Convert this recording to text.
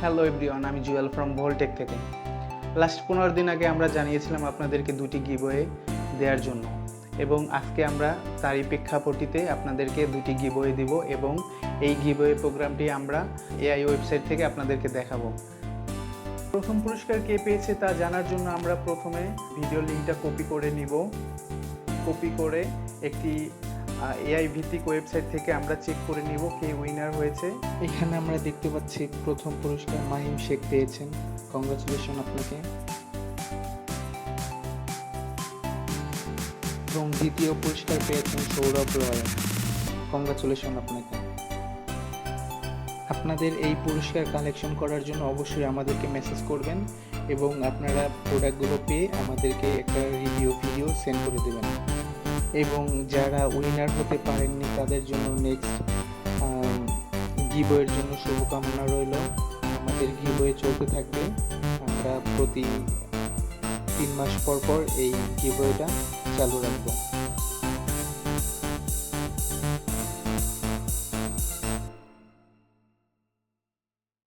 Hello everyone আমি Jewel from ভোলটেক থেকে। Last পনেরো দিন আগে আমরা জানিয়েছিলাম আপনাদেরকে দুটি গিবয়ে দেওয়ার জন্য। এবং আজকে আমরা তারই প্রেক্ষাপটিতে আপনাদেরকে দুটি গিবয়ে দিব এবং এই গিবয়ে প্রোগ্রামটি আমরা এআই ওয়েবসাইট থেকে আপনাদেরকে দেখাবো। প্রথম পুরস্কার কে পেয়েছে তা জানার জন্য আমরা প্রথমে ভিডিও লিঙ্কটা কপি করে নিব। কপি করে একটি এআই ভিত্তিক ওয়েবসাইট থেকে আমরা চেক করে নিব কে উইনার হয়েছে। এখানে আমরা দেখতে পাচ্ছি প্রথম পুরস্কার মাহিম শেখ পেয়েছেন। কংগ্রাচুলেশন আপনাকে। এবং দ্বিতীয় পুরস্কার পেয়েছেন সৌরভ রয়। কংগ্রাচুলেশন আপনাকে। আপনাদের এই পুরস্কার কালেকশন করার জন্য অবশ্যই আমাদেরকে মেসেজ করবেন এবং আপনারা প্রোডাক্টগুলো পেয়ে আমাদেরকে একটা রিভিউ ভিডিও সেন্ড করে দেবেন। এবং যারা উইনার হতে পারেননি, তাদের জন্য নেক্সট গিবয়ের জন্য শুভকামনা রইল। আমাদের গিবয়ে চলতে থাকবে। আমরা প্রতি তিন মাস পর পর এই গিবয়েটা চালু রাখব।